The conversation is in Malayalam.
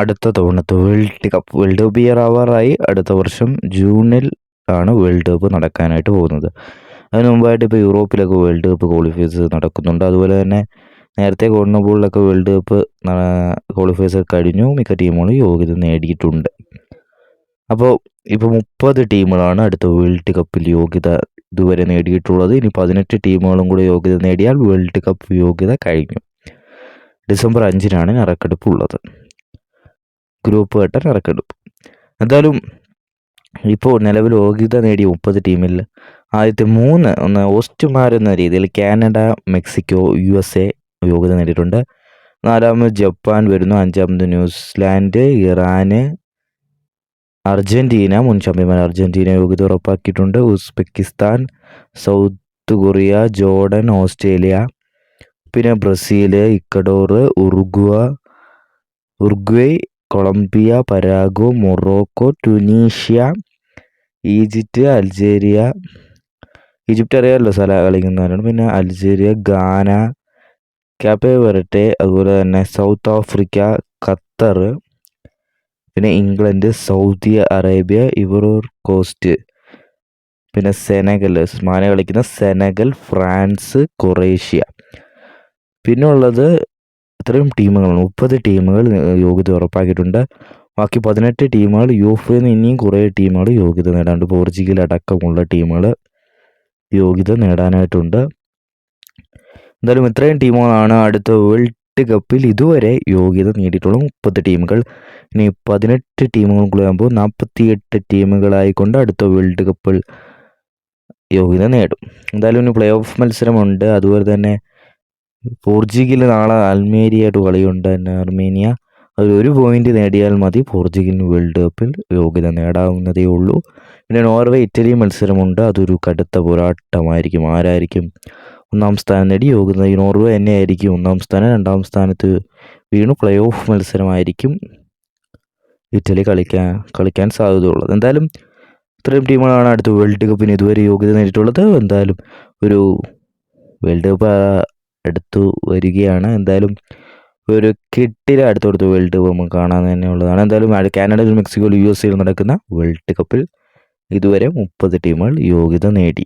അടുത്ത തവണത്തെ world cup world cup year ആവാറായി. അടുത്ത വർഷം ജൂണിൽ ആണ് വേൾഡ് കപ്പ് നടക്കാനായിട്ട് പോകുന്നത്. അതിന് മുമ്പായിട്ട് ഇപ്പോൾ യൂറോപ്പിലൊക്കെ വേൾഡ് കപ്പ് ക്വാളിഫയേഴ്സ് നടക്കുന്നുണ്ട്. അതുപോലെ തന്നെ നേരത്തെ കോൺമബോളിലൊക്കെ വേൾഡ് കപ്പ് ക്വാളിഫയേഴ്സ് കഴിഞ്ഞു. മിക്ക ടീമുകളും യോഗ്യത നേടിയിട്ടുണ്ട്. അപ്പോൾ ഇപ്പോൾ മുപ്പത് ടീമുകളാണ് അടുത്ത വേൾഡ് കപ്പിൽ യോഗ്യത ഇതുവരെ നേടിയിട്ടുള്ളത്. ഇനി പതിനെട്ട് ടീമുകളും കൂടെ യോഗ്യത നേടിയാൽ വേൾഡ് കപ്പ് യോഗ്യത കഴിഞ്ഞു. ഡിസംബർ അഞ്ചിനാണ് നറുക്കെടുപ്പ് ഉള്ളത്. ഗ്രൂപ്പ് ഘട്ട നറുക്കെടുപ്പ് എന്തായാലും ഇപ്പോൾ നിലവിൽ യോഗ്യത നേടിയ മുപ്പത് ടീമിൽ ആദ്യത്തെ മൂന്ന് ഒന്ന് ഓസ്റ്റുമാരെന്ന രീതിയിൽ Canada Mexico U S A യോഗ്യത നേടിയിട്ടുണ്ട്. നാലാമത് ജപ്പാൻ വരുന്നു. അഞ്ചാമത് ന്യൂസിലാൻഡ് ഇറാന് അർജന്റീന മുൻ ചാമ്പ്യന്മാർ അർജന്റീന യോഗ്യത ഉറപ്പാക്കിയിട്ടുണ്ട്. Uzbekistan South Korea Jordan Australia പിന്നെ Brazil Ecuador Uruguay Uruguay Colombia Paraguay Morocco Tunisia Egypt Algeria Egypt അറിയാമല്ലോ സ്ഥല കളിക്കുന്നവരാണ്. പിന്നെ അൾജേരിയ ഗാന ക്യാപ്പെ വരട്ടെ അതുപോലെ തന്നെ സൗത്ത് ആഫ്രിക്ക ഖത്തർ പിന്നെ England Saudi Arabia Ivory Coast. പിന്നെ സെനഗൽ സ്മാന കളിക്കുന്ന സെനഗൽ ഫ്രാൻസ് കൊറേഷ്യ. പിന്നെ ഉള്ളത് ഇത്രയും ടീമുകളാണ് മുപ്പത് ടീമുകൾ യോഗ്യത ഉറപ്പാക്കിയിട്ടുണ്ട്. ബാക്കി പതിനെട്ട് ടീമുകൾ യു എഫ് നിന്ന് ഇനിയും കുറേ ടീമുകൾ യോഗ്യത നേടാനുണ്ട്. പോർച്ചുഗൽ അടക്കമുള്ള ടീമുകൾ യോഗ്യത നേടാനായിട്ടുണ്ട്. എന്തായാലും ഇത്രയും ടീമുകളാണ് അടുത്ത വേൾഡ് കപ്പിൽ ഇതുവരെ യോഗ്യത നേടിയിട്ടുള്ള മുപ്പത് ടീമുകൾ. ഇനി പതിനെട്ട് ടീമുകൾ കൂടെ ആകുമ്പോൾ നാൽപ്പത്തിയെട്ട് ടീമുകളായിക്കൊണ്ട് അടുത്ത വേൾഡ് കപ്പിൽ യോഗ്യത നേടും. എന്തായാലും ഇനി പ്ലേ ഓഫ് മത്സരമുണ്ട്. അതുപോലെ തന്നെ പോർച്ചുഗൽ നാളെ അൽമേരിയായിട്ട് കളിയുണ്ട് തന്നെ അർമേനിയ. അതിൽ ഒരു പോയിന്റ് നേടിയാൽ മതി. പോർച്ചുഗലിന് വേൾഡ് കപ്പിൽ യോഗ്യത നേടാവുന്നതേ ഉള്ളൂ. പിന്നെ നോർവേ ഇറ്റലി മത്സരമുണ്ട്. അതൊരു കടുത്ത പോരാട്ടമായിരിക്കും. ആരായിരിക്കും ഒന്നാം സ്ഥാനം നേടി യോഗ്യത? ഈ തന്നെ ആയിരിക്കും ഒന്നാം സ്ഥാനം. രണ്ടാം സ്ഥാനത്ത് വീണു. പ്ലേ ഓഫ് മത്സരമായിരിക്കും ഇറ്റലി കളിക്കാൻ കളിക്കാൻ സാധ്യതയുള്ളത്. എന്തായാലും ഇത്രയും ടീമുകളാണ് അടുത്ത വേൾഡ് കപ്പിന് ഇതുവരെ യോഗ്യത നേടിയിട്ടുള്ളത്. എന്തായാലും ഒരു വേൾഡ് കപ്പ് അടുത്തു വരികയാണ്. എന്തായാലും ഒരു കിട്ടിലെ അടുത്തടുത്ത് വേൾഡ് കപ്പ് നമുക്ക് കാണാൻ തന്നെയുള്ളതാണ് എന്തായാലും കാനഡയിൽ മെക്സിക്കോയിൽ യു എസ് എയിൽ നടക്കുന്ന വേൾഡ് കപ്പിൽ ഇതുവരെ മുപ്പത് ടീമുകൾ യോഗ്യത നേടി.